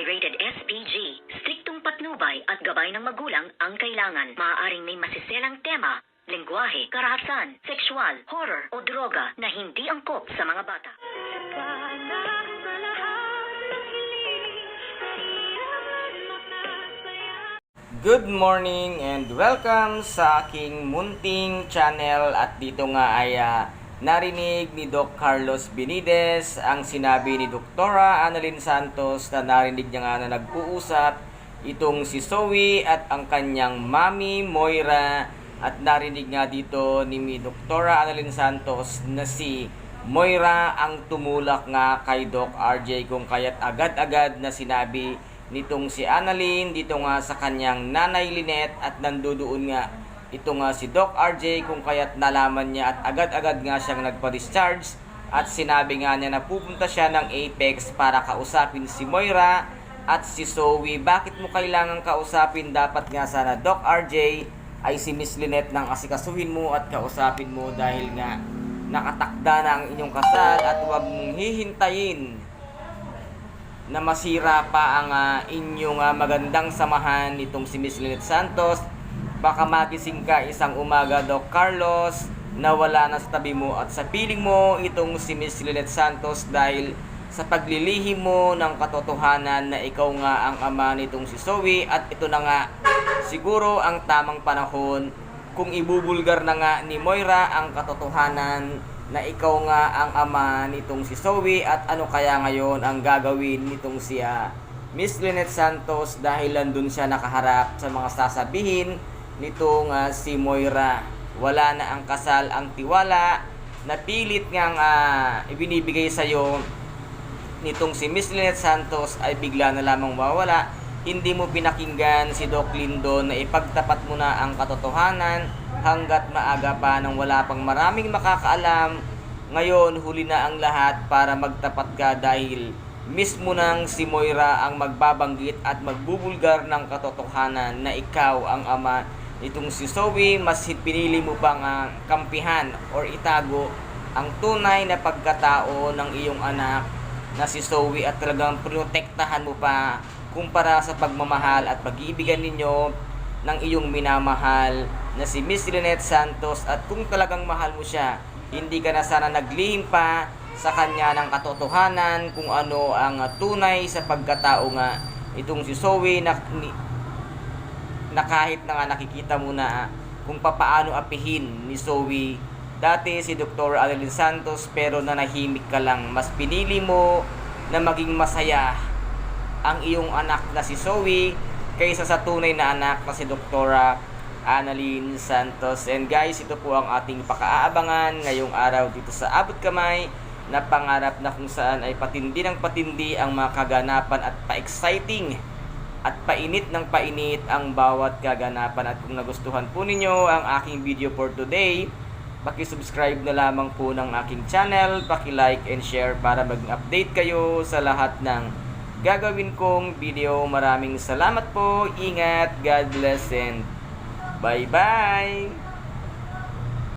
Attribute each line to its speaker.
Speaker 1: ay rated SPG. Striktong patnubay at gabay ng magulang ang kailangan. Maaaring may masiselang tema, lengguwahe, karahasan, sexual, horror o droga na hindi angkop sa mga bata.
Speaker 2: Good morning and welcome sa aking munting channel at dito nga ay ah, narinig ni Doc Carlos Benides ang sinabi ni Doktora Annalyn Santos na narinig niya nga na nag-uusap itong si Zoe at ang kanyang mami Moira. At narinig nga dito ni mi Doktora Annalyn Santos na si Moira ang tumulak nga kay Doc RJ kung kaya't agad-agad na sinabi nitong si Annalyn dito nga sa kanyang nanay Lynette at nandoon nga ito nga si Doc RJ kung kaya't nalaman niya at agad-agad nga siyang nagpa-discharge at sinabi nga niya na pupunta siya ng Apex para kausapin si Moira at si Zoe. Bakit mo kailangan kausapin? Dapat nga sana Doc RJ ay si Miss Lynette nang asikasuhin mo at kausapin mo dahil nga nakatakda na ang inyong kasal at huwag mong hihintayin na masira pa ang ah, inyong ah, magandang samahan nitong si Miss Lynette Santos. Baka magising ka isang umaga, Doc Carlos, na wala na sa tabi mo at sa piling mo itong si Miss Lynette Santos dahil sa paglilihim mo ng katotohanan na ikaw nga ang ama nitong si Zoe at ito na nga siguro ang tamang panahon kung ibubulgar na nga ni Moira ang katotohanan na ikaw nga ang ama nitong si Zoe at ano kaya ngayon ang gagawin nitong si ah, Miss Lynette Santos dahil landun siya nakaharap sa mga sasabihin nitong ah, si Moira. Wala na ang kasal, ang tiwala, napilit ngang ah, ibinibigay sa'yo nitong si Miss Lynette Santos ay bigla na lamang mawala. Hindi mo pinakinggan si Doc Lindo na ipagtapat mo na ang katotohanan hanggat maaga pa nang wala pang maraming makakaalam. Ngayon, huli na ang lahat para magtapat ka dahil mismo nang si Moira ang magbabanggit at magbubulgar ng katotohanan na ikaw ang ama nitong si Zoe, mas pinili mo pang ah, kampihan or itago ang tunay na pagkatao ng iyong anak na si Zoe at talagang protektahan mo pa kumpara sa pagmamahal at pag-iibigan ninyo ng iyong minamahal na si Miss Lynette Santos? At kung talagang mahal mo siya, hindi ka na sana naglihim pa sa kanya ng katotohanan kung ano ang tunay sa pagkatao nga itong si Zoe na, na kahit na nga nakikita mo na kung papaano apihin ni Zoe dati si Dr. Annalyn Santos pero nanahimik ka lang mas pinili mo na maging masaya ang iyong anak na si Zoe kaysa sa tunay na anak na si Dr. Annalyn Santos and guys ito po ang ating pakaabangan ngayong araw dito sa Abot Kamay na pangarap na kung saan ay patindi ng patindi ang mga kaganapan at pa-exciting at painit ng painit ang bawat kaganapan. At kung nagustuhan po ninyo ang aking video for today paki-subscribe na lamang po ng aking channel. Paki-like and share para maging update kayo sa lahat ng gagawin kong video. Maraming salamat po. Ingat. God bless and bye bye